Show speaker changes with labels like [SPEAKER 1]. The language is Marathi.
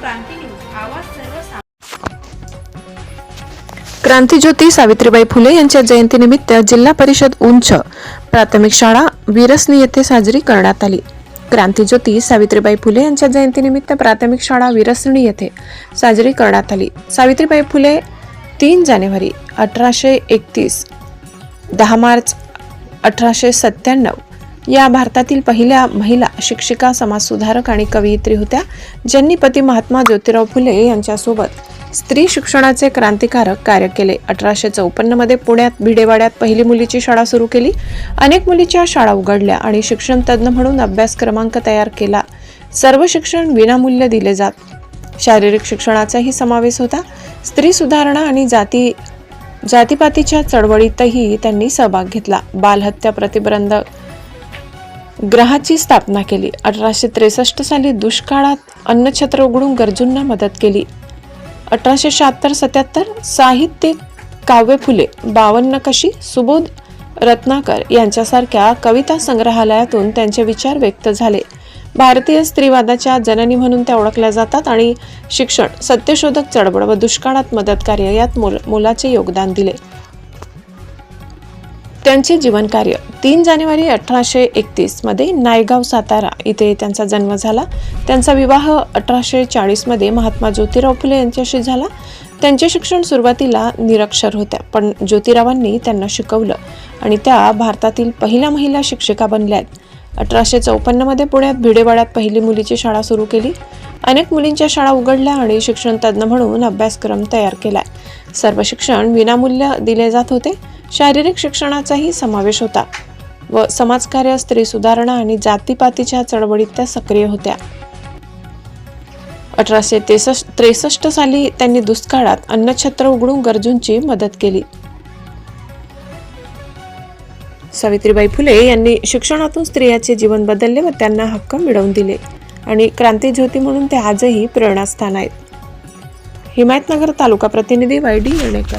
[SPEAKER 1] क्रांती न्यूज आवाज सर्व
[SPEAKER 2] क्रांतीज्योती सावित्रीबाई फुले यांच्या जयंतीनिमित्त जिल्हा परिषद उंच प्राथमिक शाळा विरसनी येथे साजरी करण्यात आली. क्रांतीज्योती सावित्रीबाई फुले यांच्या जयंतीनिमित्त प्राथमिक शाळा विरसणी येथे साजरी करण्यात आली. सावित्रीबाई फुले तीन जानेवारी अठराशे एकतीस दहा मार्च अठराशे सत्त्याण्णव या भारतातील पहिल्या महिला शिक्षिका समाजसुधारक आणि कवयित्री होत्या ज्यांनी पती महात्मा ज्योतिराव फुले यांच्यासोबत स्त्री शिक्षणाचे क्रांतिकारक कार्य केले. अठराशे चौपन्नमध्ये पुण्यात भिडेवाड्यात पहिली मुलीची शाळा सुरू केली. अनेक मुलीच्या शाळा उघडल्या आणि शिक्षण तज्ज्ञ म्हणून अभ्यास क्रमांक तयार केला. सर्व शिक्षण विनामूल्य दिले जात. शारीरिक शिक्षणाचाही समावेश होता. स्त्री सुधारणा आणि जाती जातीपातीच्या चळवळीतही त्यांनी सहभाग घेतला. बालहत्या प्रतिबंधक ग्रहाची स्थापना केली. अठराशे त्रेसष्ट साली दुष्काळात अन्नछत्र उघडून गरजूंना मदत केली. अठराशे शहात्तर सत्याहत्तर साहित्यिक काव्य फुले बावन्न कशी सुबोध रत्नाकर यांच्यासारख्या कविता संग्रहालयातून त्यांचे विचार व्यक्त झाले. भारतीय स्त्रीवादाच्या जननी म्हणून त्या ओळखल्या जातात आणि शिक्षण सत्यशोधक चळवळ व दुष्काळात मदत कार्य यात मोल मोलाचे योगदान दिले. त्यांचे जीवनकार्य. तीन जानेवारी अठराशे एकतीसमध्ये नायगाव सातारा इथे त्यांचा जन्म झाला. त्यांचा विवाह अठराशे चाळीसमध्ये महात्मा ज्योतिराव फुले यांच्याशी झाला. त्यांचे शिक्षण सुरुवातीला निरक्षर होत्या पण ज्योतिरावांनी त्यांना शिकवलं आणि त्या भारतातील पहिल्या महिला शिक्षिका बनल्यात. अठराशे चौपन्नमध्ये पुण्यात भिडेवाड्यात पहिली मुलीची शाळा सुरू केली. अनेक मुलींच्या शाळा उघडल्या आणि शिक्षण तज्ज्ञ म्हणून अभ्यासक्रम तयार केला. सर्व शिक्षण विनामूल्य दिले जात होते. शारीरिक शिक्षणाचाही समावेश होता व समाजकार्य स्त्री सुधारणा आणि जातीपातीच्या चळवळीत त्या सक्रिय होत्या. अठराशे तेसष्ट त्रेसष्ट साली त्यांनी दुष्काळात अन्नछत्र उघडून गरजूंची मदत केली. सावित्रीबाई फुले यांनी शिक्षणातून स्त्रियाचे जीवन बदलले व त्यांना हक्क मिळवून दिले आणि क्रांतीज्योती म्हणून ते आजही प्रेरणास्थान आहेत. हिमायतनगर तालुका प्रतिनिधी वाय डी येणेकर.